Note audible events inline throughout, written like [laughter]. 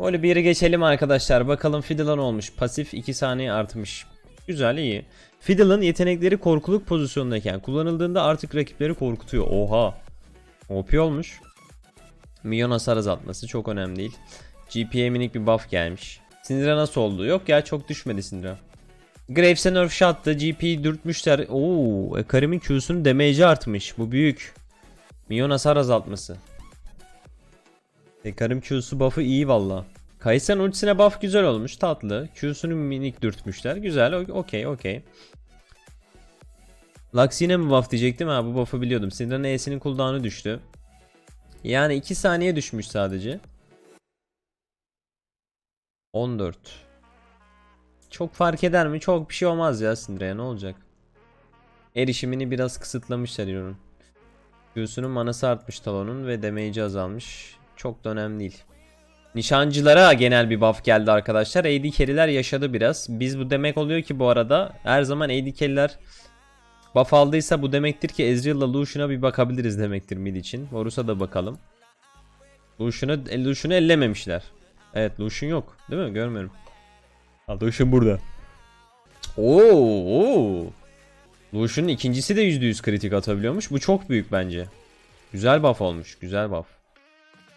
Bir yere geçelim arkadaşlar. Bakalım Fiddle'ın olmuş. Pasif 2 saniye artmış. Güzel iyi. Fiddle'ın yetenekleri korkuluk pozisyondayken kullanıldığında artık rakipleri korkutuyor. Oha. OP olmuş. Milyon hasar azaltması çok önemli değil. GP'ye minik bir buff gelmiş. Syndra nasıl oldu? Yok ya çok düşmedi Syndra. Graves'e nerf shot'tı. GP'yi dürtmüşler. Oo, e, Karim'in Q'sunun damage'i artmış. Bu büyük. Milyon hasar azaltması. Karim Q'su buff'ı iyi valla. Kaysen ultisine buff güzel olmuş. Tatlı. Q'sunu minik dürtmüşler. Güzel. Okey okey. Lux yine mi buff diyecektim ha bu buff'ı biliyordum. Syndra'nın E'sinin cooldown'u düştü. Yani 2 saniye düşmüş sadece. 14. Çok fark eder mi? Çok bir şey olmaz ya Syndra'ya ne olacak? Erişimini biraz kısıtlamışlar Hero'nun. Q'sunun manası artmış Talon'un ve damage'i azalmış. Çok da önemli değil. Nişancılara genel bir buff geldi arkadaşlar. AD carry'ler yaşadı biraz. Biz bu demek oluyor ki bu arada her zaman AD carry'ler buff aldıysa bu demektir ki Ezreal'la Lucian'a bir bakabiliriz demektir mid için. Varus'a da bakalım. Lucian'ı Lucian'ı ellememişler. Evet Lucian yok değil mi? Görmüyorum. Ha Lucian burada. Oo, oo. Lucian'ın ikincisi de %100 kritik atabiliyormuş. Bu çok büyük bence. Güzel buff olmuş. Güzel buff.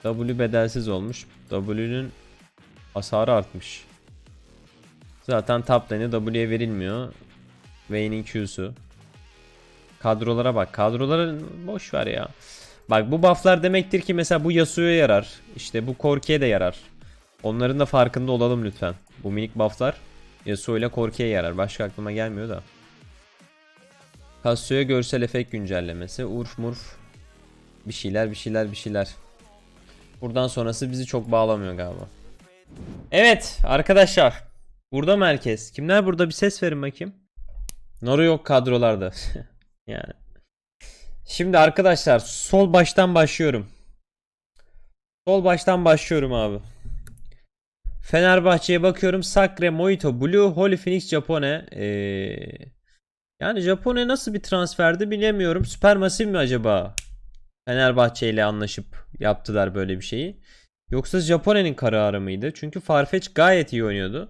W bedelsiz olmuş. W'nün hasarı artmış. Zaten top W'ye verilmiyor. Vayne'in Q'su. Kadrolara bak. Kadrolara boş ver ya. Bak bu bufflar demektir ki mesela bu Yasuo'ya yarar. İşte bu Korki'ye de yarar. Onların da farkında olalım lütfen. Bu minik bufflar Yasuo ile Korki'ye yarar. Başka aklıma gelmiyor da. Cassio'ya görsel efekt güncellemesi. Urf murf. Bir şeyler bir şeyler bir şeyler. Buradan sonrası bizi çok bağlamıyor galiba. Evet arkadaşlar. Burada mı herkes? Kimler burada bir ses verin bakayım. Noru yok kadrolarda. [laughs] yani. Şimdi arkadaşlar sol baştan başlıyorum. Sol baştan başlıyorum abi. Fenerbahçe'ye bakıyorum. Sacre, Mojito, Blue, Holy Phoenix, Japone. Ee, yani Japone nasıl bir transferdi bilemiyorum. Supermassive mi acaba? Fenerbahçe ile anlaşıp yaptılar böyle bir şeyi. Yoksa Japone'nin kararı mıydı? Çünkü Farfetch gayet iyi oynuyordu.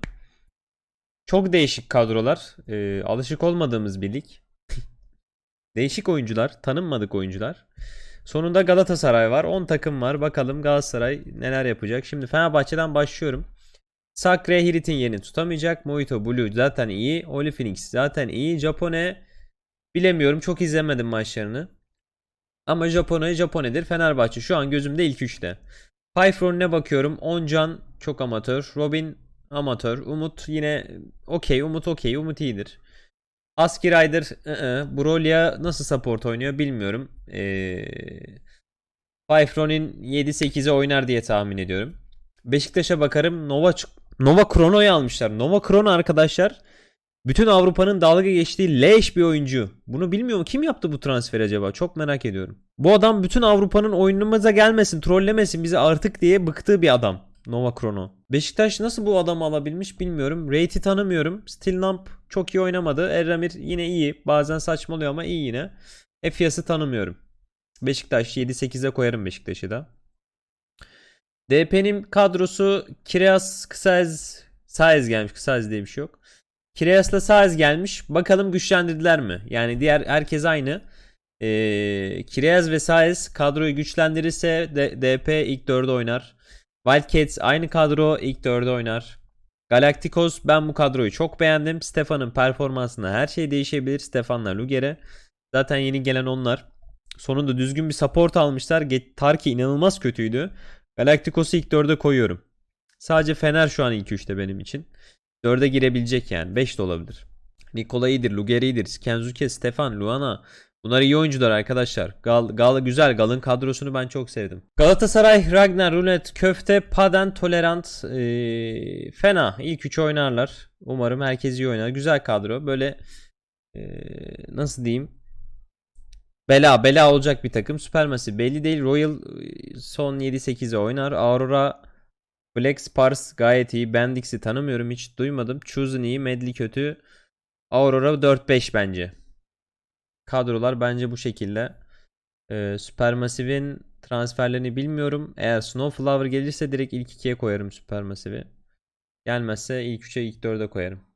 Çok değişik kadrolar. Ee, alışık olmadığımız bir lig. [laughs] değişik oyuncular. Tanınmadık oyuncular. Sonunda Galatasaray var. 10 takım var. Bakalım Galatasaray neler yapacak. Şimdi Fenerbahçe'den başlıyorum. Sacre Hirit'in yerini tutamayacak. Mojito Blue zaten iyi. Holy Phoenix zaten iyi. Japone bilemiyorum. Çok izlemedim maçlarını. Ama Japone Japone'dir. Fenerbahçe şu an gözümde ilk üçte. Pythron'e bakıyorum. Oncan çok amatör. Robin amatör. Umut yine okey. Umut okey. Umut iyidir. Aski Rider ı-ı. Brolia nasıl support oynuyor bilmiyorum. Ee, Pythron'in 7-8'e oynar diye tahmin ediyorum. Beşiktaş'a bakarım. Nova Nova Krono'yu almışlar. Nova Krono arkadaşlar bütün Avrupa'nın dalga geçtiği leş bir oyuncu. Bunu bilmiyor mu? Kim yaptı bu transferi acaba? Çok merak ediyorum. Bu adam bütün Avrupa'nın oyunumuza gelmesin, trollemesin bizi artık diye bıktığı bir adam. Nova Krono. Beşiktaş nasıl bu adamı alabilmiş bilmiyorum. Rate'i tanımıyorum. Stilnamp çok iyi oynamadı. Erramir yine iyi. Bazen saçmalıyor ama iyi yine. Efias'ı tanımıyorum. Beşiktaş 7-8'e koyarım Beşiktaş'ı da. DP'nin kadrosu Kireas Kısaez Saez gelmiş. Kısaez diye bir şey yok. Kireas'la Saez gelmiş. Bakalım güçlendirdiler mi? Yani diğer herkes aynı. Ee, Kireas ve Saez kadroyu güçlendirirse D- DP ilk 4'de oynar. Wildcats aynı kadro ilk 4'de oynar. Galacticos ben bu kadroyu çok beğendim. Stefan'ın performansına her şey değişebilir. Stefan'la Luger'e. Zaten yeni gelen onlar. Sonunda düzgün bir support almışlar. Tarki inanılmaz kötüydü. Galacticos'u ilk 4'e koyuyorum. Sadece Fener şu an ilk 3'te benim için. 4'e girebilecek yani. 5 de olabilir. Nikola iyidir, Luger iyidir, Kenzuke, Stefan, Luana. Bunlar iyi oyuncular arkadaşlar. Gal, Gal güzel. Gal'ın kadrosunu ben çok sevdim. Galatasaray, Ragnar, Rulet, Köfte, Paden, Tolerant. ee, fena. İlk 3 oynarlar. Umarım herkes iyi oynar. Güzel kadro. Böyle ee, nasıl diyeyim? Bela bela olacak bir takım. Supermassive belli değil. Royal son 7-8'e oynar. Aurora Black Spars gayet iyi. Bendix'i tanımıyorum hiç duymadım. Chosen iyi. Medley kötü. Aurora 4-5 bence. Kadrolar bence bu şekilde. Ee, Supermassive'in transferlerini bilmiyorum. Eğer Snowflower gelirse direkt ilk ikiye koyarım Supermassive'i. Gelmezse ilk 3'e ilk 4'e koyarım.